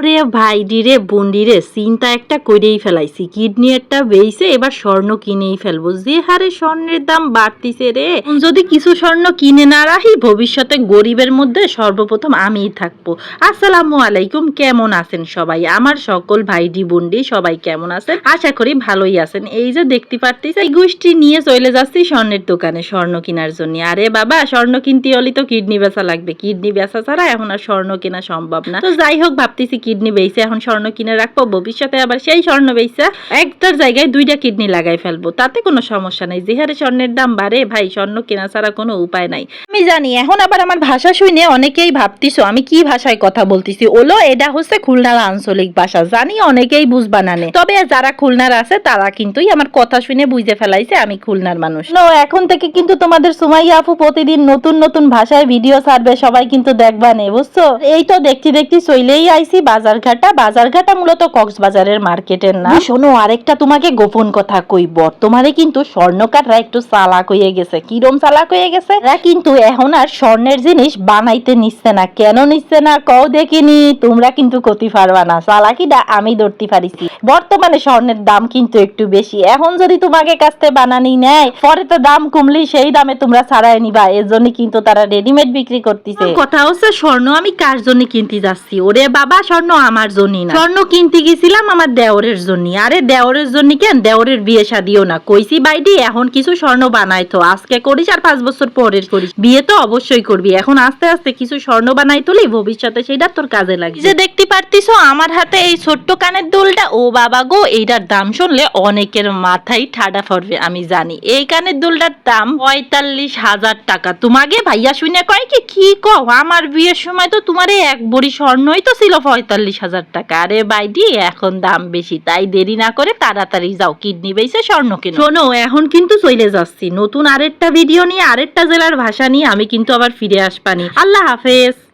ওরে ভাই ডিরে বন্ডিরে চিন্তা একটা করেই ফেলাইছি। কিডনি একটা বেইছে, এবার স্বর্ণ কিনেই ফেলব। যে হারে স্বর্ণের দাম বাড়তিছে রে। যদি কিছু স্বর্ণ কিনে না রাখি, ভবিষ্যতে গরিবের মধ্যে সর্বপ্রথম আমিই থাকব। আসসালামু আলাইকুম, কেমন আছেন সবাই? আমার সকল ভাইডি, বন্ডি, সবাই কেমন আছেন? আশা করি ভালোই আছেন। এই যে দেখতে পারতেছি এই গোষ্ঠী নিয়ে চলে যাচ্ছি স্বর্ণের দোকানে স্বর্ণ কেনার জন্য। আরে বাবা, স্বর্ণ কিনতে হলে তো কিডনি বেচা লাগবে। কিডনি বেচা ছাড়া এখন আর স্বর্ণ কেনা সম্ভব না। তো যাই হোক, ভাবতেছি কিডনি বেচে এখন স্বর্ণ কিনে রাখব, ভবিষ্যতে আবার সেই স্বর্ণ বেচা একটার জায়গায় দুইটা কিডনি লাগাই ফেলব, তাতে কোনো সমস্যা নাই। যে হারে স্বর্ণের দাম বাড়ে, ভাই, স্বর্ণ কেনা ছাড়া কোনো উপায় নাই। আমি জানি, এখন আবার আমার ভাষা শুনে অনেকেই ভাবতিছো, আমি কি ভাষায় কথা বলতেছি? ওলো, এটা হচ্ছে খুলনার আঞ্চলিক ভাষা, জানি অনেকেই বুঝবা নানে তবে যারা খুলনার আছে, তারা কিন্তু আমার কথা শুনে বুঝে ফেলাইছে, আমি খুলনার মানুষ। নো, এখন থেকে কিন্তু তোমাদের সুমাইয়া আপু প্রতিদিন নতুন নতুন ভাষায় ভিডিও ছাড়বে, সবাই কিন্তু দেখবা নে, বুঝছ? এই তো দেখতে দেখতে চলেই আইছি বাজারঘাটা? বাজারঘাটা মূলত কক্সবাজারের মার্কেটের না শোনো আরেকটা তোমাকে গোপন কথা কই বর্তমানে কিন্তু স্বর্ণকাররা একটু চালাক হয়ে গেছে। কিরম চালাক হয়ে গেছে? এরা কিন্তু এখন আর স্বর্ণের জিনিস বানাইতে নিচ্ছে না। কেন নিচ্ছে না? কও দেখিনি। তোমরা কিন্তু ক্ষতি পারবা না। চালাকিটা আমি ধরতে পারিছি। বর্তমানে স্বর্ণের দাম কিন্তু একটু বেশি। এখন যদি তোমাকে কাছ থেকে বানানি নেয় পরে তো দাম কমলেই সেই দামে তোমরা ছাড়াই নিবা। এর জন্য কিন্তু তারা রেডিমেড বিক্রি করতেছে। কথা হচ্ছে স্বর্ণ আমি কার জন্য কিনতে যাচ্ছি? ওরে বাবা স্বর্ণ আমার জন্য না। স্বর্ণ কিনতে গেছিলাম আমার দেওরের জন্য আরে দেওরের জন্য কেন? দেওরের বিয়ে শাদিও না। কইছি বাইডি এখন কিছু স্বর্ণ বানাইতো আজকে করিস আর পাঁচ বছর পরের করিস। বিয়ে তো অবশ্যই করবি। এখন আস্তে আস্তে কিছু স্বর্ণ বানাই তুলি ভবিষ্যতে সেটা তোর কাজে লাগবে। যে দেখতে পারতিছো আমার হাতে এই ছোট্ট কানের দুলটা ও বাবা গো এইটার দাম শুনলে অনেকের মাথায় ঠাডা ফরবে আমি জানি। এই কানের দুলটার দাম পঁয়তাল্লিশ হাজার টাকা। তোমাকে ভাইয়া শুনে কয় কি কি কও? আমার বিয়ের সময় তো তোমার এক বড়ি স্বর্ণই তো ছিল পঁয়তাল্লিশ হাজার টাকা। আরে বাইডি, এখন দাম বেশি, তাই দেরি না করে তাড়াতাড়ি যাও, কিডনি বেসে স্বর্ণ কেনো। শোনো, এখন কিন্তু চলে যাচ্ছি। নতুন আরেকটা ভিডিও নিয়ে আরেকটা জেলার ভাষা নিয়ে আমি কিন্তু আবার ফিরে আসবানি। আল্লাহ হাফেজ।